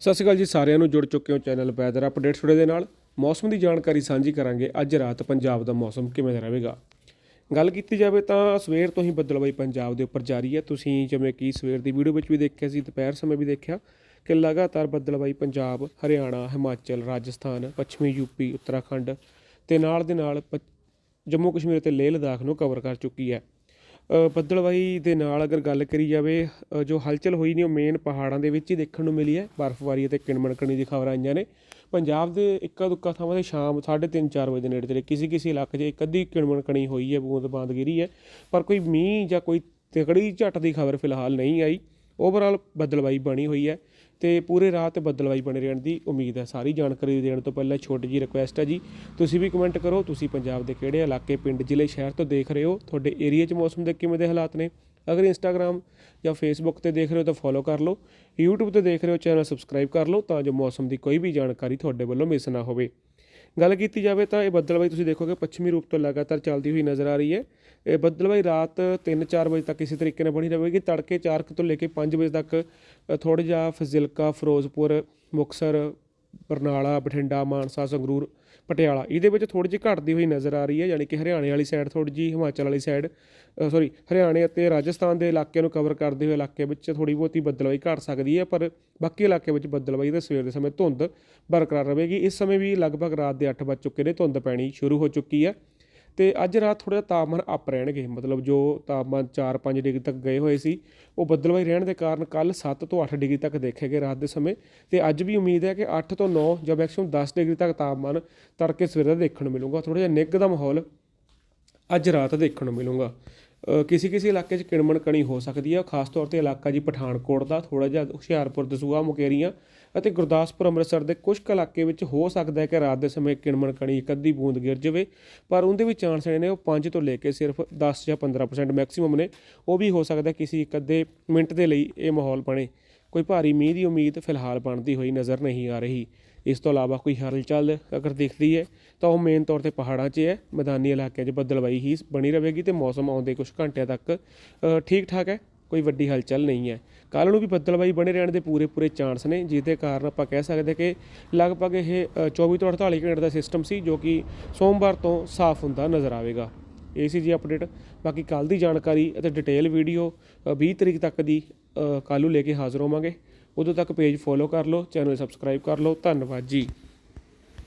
ਸਤਿ ਸ਼੍ਰੀ ਅਕਾਲ ਜੀ, ਸਾਰਿਆਂ ਨੂੰ ਜੁੜ ਚੁੱਕੇ ਹੋ ਚੈਨਲ ਵੈਦਰ ਅਪਡੇਟ ਟੁਡੇ ਦੇ ਨਾਲ। ਮੌਸਮ ਦੀ ਜਾਣਕਾਰੀ ਸਾਂਝੀ ਕਰਾਂਗੇ ਅੱਜ ਰਾਤ ਪੰਜਾਬ ਦਾ ਮੌਸਮ ਕਿਵੇਂ ਦਾ ਰਹੇਗਾ। ਗੱਲ ਕੀਤੀ ਜਾਵੇ ਤਾਂ ਸਵੇਰ ਤੋਂ ਹੀ ਬੱਦਲਬਾਈ ਪੰਜਾਬ ਦੇ ਉੱਪਰ ਜਾਰੀ ਹੈ। ਤੁਸੀਂ ਜਿਵੇਂ ਕਿ ਸਵੇਰ ਦੀ ਵੀਡੀਓ ਵਿੱਚ ਵੀ ਦੇਖਿਆ ਸੀ, ਦੁਪਹਿਰ ਸਮੇਂ ਵੀ ਦੇਖਿਆ ਕਿ ਲਗਾਤਾਰ ਬੱਦਲਬਾਈ ਪੰਜਾਬ, ਹਰਿਆਣਾ, ਹਿਮਾਚਲ, ਰਾਜਸਥਾਨ, ਪੱਛਮੀ ਯੂਪੀ ਉੱਤਰਾਖੰਡ ਤੇ ਨਾਲ ਦੇ ਨਾਲ ਪ- ਜੰਮੂ ਕਸ਼ਮੀਰ ਤੇ ਲੇਹ ਲਦਾਖ ਨੂੰ ਕਵਰ ਕਰ ਚੁੱਕੀ ਹੈ। ਬੱਦਲਵਾਈ ਦੇ ਨਾਲ ਅਗਰ ਗੱਲ ਕਰੀ ਜਾਵੇ ਜੋ ਹਲਚਲ ਹੋਈ ਨਹੀਂ ਉਹ ਮੇਨ ਪਹਾੜਾਂ ਦੇ ਵਿੱਚ ਹੀ ਦੇਖਣ ਨੂੰ ਮਿਲੀ ਹੈ। ਬਰਫ਼ਬਾਰੀ ਅਤੇ ਕਿਣਮਣਕਣੀ ਦੀ ਖਬਰਾਂ ਆਈਆਂ ਨੇ। ਪੰਜਾਬ ਦੇ ਇੱਕਾ ਦੁੱਕਾ ਥਾਵਾਂ ਤੇ ਸ਼ਾਮ 3:30 4 ਵਜੇ ਦੇ ਨੇੜੇ ਤੇੜੇ ਕਿਸੇ ਕਿਸੇ ਇਲਾਕੇ 'ਚ ਇੱਕ ਅੱਧੀ ਕਿਣਮਣਕਣੀ ਹੋਈ ਹੈ ਬੂੰਦ-ਬਾਂਦ ਗਿਰੀ ਹੈ। ਪਰ ਕੋਈ ਮੀਂਹ ਜਾਂ ਕੋਈ ਤਕੜੀ ਝੱਟ ਦੀ ਖਬਰ ਫਿਲਹਾਲ ਨਹੀਂ ਆਈ। ਓਵਰਆਲ ਬੱਦਲਬਾਈ ਬਣੀ ਹੋਈ ਹੈ ਤੇ ਪੂਰੇ ਰਾਤ ਬੱਦਲਬਾਈ ਬਣੇ ਰਹਿਣ ਦੀ ਉਮੀਦ ਹੈ। ਸਾਰੀ ਜਾਣਕਾਰੀ ਦੇਣ ਤੋਂ ਪਹਿਲਾਂ ਛੋਟੀ ਜੀ ਰਿਕੁਐਸਟ ਹੈ ਜੀ। ਤੁਸੀਂ ਵੀ ਕਮੈਂਟ ਕਰੋ। ਤੁਸੀਂ ਪੰਜਾਬ ਦੇ ਕਿਹੜੇ ਇਲਾਕੇ, ਪਿੰਡ, ਜ਼ਿਲ੍ਹੇ, ਸ਼ਹਿਰ ਤੋਂ ਦੇਖ ਰਹੇ ਹੋ? ਤੁਹਾਡੇ ਏਰੀਆ 'ਚ ਮੌਸਮ ਦੇ ਕਿਵੇਂ ਦੇ ਹਾਲਾਤ ਨੇ? ਅਗਰ ਇੰਸਟਾਗ੍ਰam ਜਾਂ ਫੇਸਬੁੱਕ ਤੇ ਦੇਖ ਰਹੇ ਹੋ ਤਾਂ ਫੋਲੋ ਕਰ ਲਓ। YouTube ਤੇ ਦੇਖ ਰਹੇ ਹੋ, ਚੈਨਲ ਸਬਸਕ੍ਰਾਈਬ ਕਰ ਲਓ ਤਾਂ ਜੋ ਮੌਸਮ ਦੀ ਕੋਈ ਵੀ ਜਾਣਕਾਰੀ ਤੁਹਾਡੇ ਵੱਲੋਂ ਮਿਸ ਨਾ ਹੋਵੇ। ਗੱਲ ਕੀਤੀ ਜਾਵੇ ਤਾਂ ਇਹ ਬੱਦਲਬਾਈ ਤੁਸੀਂ ਦੇਖੋਗੇ ਪੱਛਮੀ ਰੂਪ ਤੋਂ ਲਗਾਤਾਰ ਚੱਲਦੀ ਹੋਈ ਨਜ਼ਰ ਆ ਰਹੀ ਹੈ। ਇਹ ਬੱਦਲਬਾਈ ਰਾਤ 3-4 ਵਜੇ ਤੱਕ ਇਸੇ ਤਰੀਕੇ ਨਾਲ ਬਣੀ ਰਹੇਗੀ। ਤੜਕੇ 4 ਤੋਂ ਲੈ ਕੇ 5 ਵਜੇ ਤੱਕ ਥੋੜਾ ਜਿਹਾ ਫਜ਼ਿਲਕਾ, ਫਿਰੋਜ਼ਪੁਰ ਮੁਕਸਰ ਬਰਨਾਲਾ, ਬਠਿੰਡਾ, ਮਾਨਸਾ, ਸੰਗਰੂਰ, ਪਟਿਆਲਾ। ਇਹਦੇ ਵਿੱਚ ਥੋੜੀ ਜਿਹੀ ਘਟਦੀ ਹੋਈ ਨਜ਼ਰ ਆ ਰਹੀ ਹੈ, ਯਾਨੀ ਕਿ ਹਰਿਆਣੇ ਵਾਲੀ ਸਾਈਡ ਥੋੜੀ ਜਿਹੀ ਹਿਮਾਚਲ ਵਾਲੀ ਸਾਈਡ ਸੌਰੀ ਹਰਿਆਣੇ ਅਤੇ ਰਾਜਸਥਾਨ ਦੇ ਇਲਾਕਿਆਂ ਨੂੰ ਕਵਰ ਕਰਦੇ ਹੋਏ ਇਲਾਕੇ ਵਿੱਚ ਥੋੜੀ ਬਹੁਤੀ ਬੱਦਲਬਾਈ ਘਟ ਸਕਦੀ ਹੈ, ਪਰ ਬਾਕੀ ਇਲਾਕੇ ਵਿੱਚ ਬੱਦਲਬਾਈ ਤੇ ਸਵੇਰ ਦੇ ਸਮੇਂ ਧੁੰਦ ਬਰਕਰਾਰ ਰਹੇਗੀ। ਇਸ ਸਮੇਂ ਵੀ ਲਗਭਗ ਰਾਤ ਦੇ 8 ਵੱਜ ਚੁੱਕੇ ਨੇ, ਧੁੰਦ ਪੈਣੀ ਸ਼ੁਰੂ ਹੋ ਚੁੱਕੀ ਹੈ। ਤੇ ਅੱਜ ਰਾਤ ਥੋੜਾ ਜਿਹਾ ਤਾਪਮਾਨ ਅਪ ਰਹਿਣਗੇ, ਮਤਲਬ ਜੋ ਤਾਪਮਾਨ 4-5 ਡਿਗਰੀ ਤੱਕ ਗਏ ਹੋਏ ਸੀ, ਉਹ ਬੱਦਲਵਾਈ ਰਹਿਣ ਦੇ ਕਾਰਨ ਕੱਲ 7 ਤੋਂ 8 ਡਿਗਰੀ ਤੱਕ ਦੇਖੇ ਗਏ ਰਾਤ ਦੇ ਸਮੇਂ ਤੇ ਅੱਜ ਵੀ ਉਮੀਦ ਹੈ ਕਿ 8 ਤੋਂ 9 ਜਾਂ ਮੈਕਸਿਮਮ 10 ਡਿਗਰੀ ਤੱਕ ਤਾਪਮਾਨ ਤੜਕੇ ਸਵੇਰ ਦਾ ਦੇਖਣ ਨੂੰ ਮਿਲੂਗਾ। ਥੋੜਾ ਜਿਹਾ ਨਿੱਘ ਦਾ ਮਾਹੌਲ ਅੱਜ ਰਾਤ ਦੇਖਣ ਨੂੰ ਮਿਲੂਗਾ। ਕਿਸੇ ਕਿਸੇ ਇਲਾਕੇ 'ਚ ਕਿਣਮਣ ਕਣੀ ਹੋ ਸਕਦੀ ਹੈ ਖਾਸ ਤੌਰ ਤੇ ਇਲਾਕਾ ਜੀ ਪਠਾਨਕੋਟ ਦਾ ਥੋੜਾ ਜਿਹਾ ਹੁਸ਼ਿਆਰਪੁਰ, ਦਸੂਹਾ, ਮੁਕੇਰੀਆਂ ਅਤੇ ਗੁਰਦਾਸਪੁਰ, ਅੰਮ੍ਰਿਤਸਰ ਦੇ ਕੁਝ ਕੁ ਇਲਾਕੇ ਵਿੱਚ ਹੋ ਸਕਦਾ ਹੈ ਕਿ ਰਾਤ ਦੇ ਸਮੇਂ ਕਿਣਮਣ ਕਣੀ ਇੱਕ ਅੱਧੀ ਬੂੰਦ ਗਿਰ ਜਾਵੇ, ਪਰ ਉਹਦੇ ਵੀ ਚਾਂਸ ਨੇ ਉਹ 5 ਤੋਂ ਲੈ ਕੇ ਸਿਰਫ 10 ਜਾਂ 15% ਮੈਕਸਿਮਮ ਨੇ। ਉਹ ਵੀ ਹੋ ਸਕਦਾ ਕਿਸੇ ਇੱਕ ਅੱਧੇ ਮਿੰਟ ਦੇ ਲਈ ਇਹ ਮਾਹੌਲ ਬਣੇ। ਕੋਈ ਭਾਰੀ ਮੀਂਹ ਦੀ ਉਮੀਦ ਫਿਲਹਾਲ ਬਣਦੀ ਹੋਈ ਨਜ਼ਰ ਨਹੀਂ ਆ ਰਹੀ। ਇਸ ਤੋਂ ਇਲਾਵਾ ਕੋਈ ਹਲਚਲ ਅਗਰ ਦਿਖਦੀ ਹੈ ਤਾਂ ਉਹ ਮੇਨ ਤੌਰ ਤੇ ਪਹਾੜਾਂ 'ਚ ਹੈ ਮੈਦਾਨੀ ਇਲਾਕਿਆਂ 'ਚ ਬੱਦਲਵਾਈ ਹੀ ਬਣੀ ਰਹੇਗੀ ਤੇ ਮੌਸਮ ਆਉਂਦੇ ਕੁਝ ਘੰਟਿਆਂ ਤੱਕ ਠੀਕ ਠਾਕ ਹੈ ਕੋਈ ਵੱਡੀ ਹਲਚਲ ਨਹੀਂ ਹੈ। ਕੱਲ ਨੂੰ ਵੀ ਬੱਦਲਬਾਈ ਬਣੇ ਰਹਿਣ ਦੇ ਪੂਰੇ ਪੂਰੇ ਚਾਂਸ ਨੇ ਜਿਹਦੇ ਕਾਰਨ ਆਪਾਂ ਕਹਿ ਸਕਦੇ ਕਿ ਲਗਭਗ ਇਹ ਅ, 24 ਤੋਂ 48 ਘੰਟੇ ਦਾ ਸਿਸਟਮ ਸੀ ਜੋ ਕਿ ਸੋਮਵਾਰ ਤੋਂ ਸਾਫ਼ ਹੁੰਦਾ ਨਜ਼ਰ ਆਵੇਗਾ। ਇਹ ਸੀ ਜੀ ਅਪਡੇਟ ਬਾਕੀ ਕੱਲ ਦੀ ਜਾਣਕਾਰੀ ਅਤੇ ਡਿਟੇਲ ਵੀਡੀਓ 20 ਤਰੀਕ ਤੱਕ ਦੀ ਕੱਲ੍ਹ ਨੂੰ ਲੈ ਕੇ ਹਾਜ਼ਰ ਹੋਵਾਂਗੇ। ਉਦੋਂ ਤੱਕ ਪੇਜ ਫੋਲੋ ਕਰ ਲਓ ਚੈਨਲ ਸਬਸਕ੍ਰਾਈਬ ਕਰ ਲਓ। ਧੰਨਵਾਦ ਜੀ।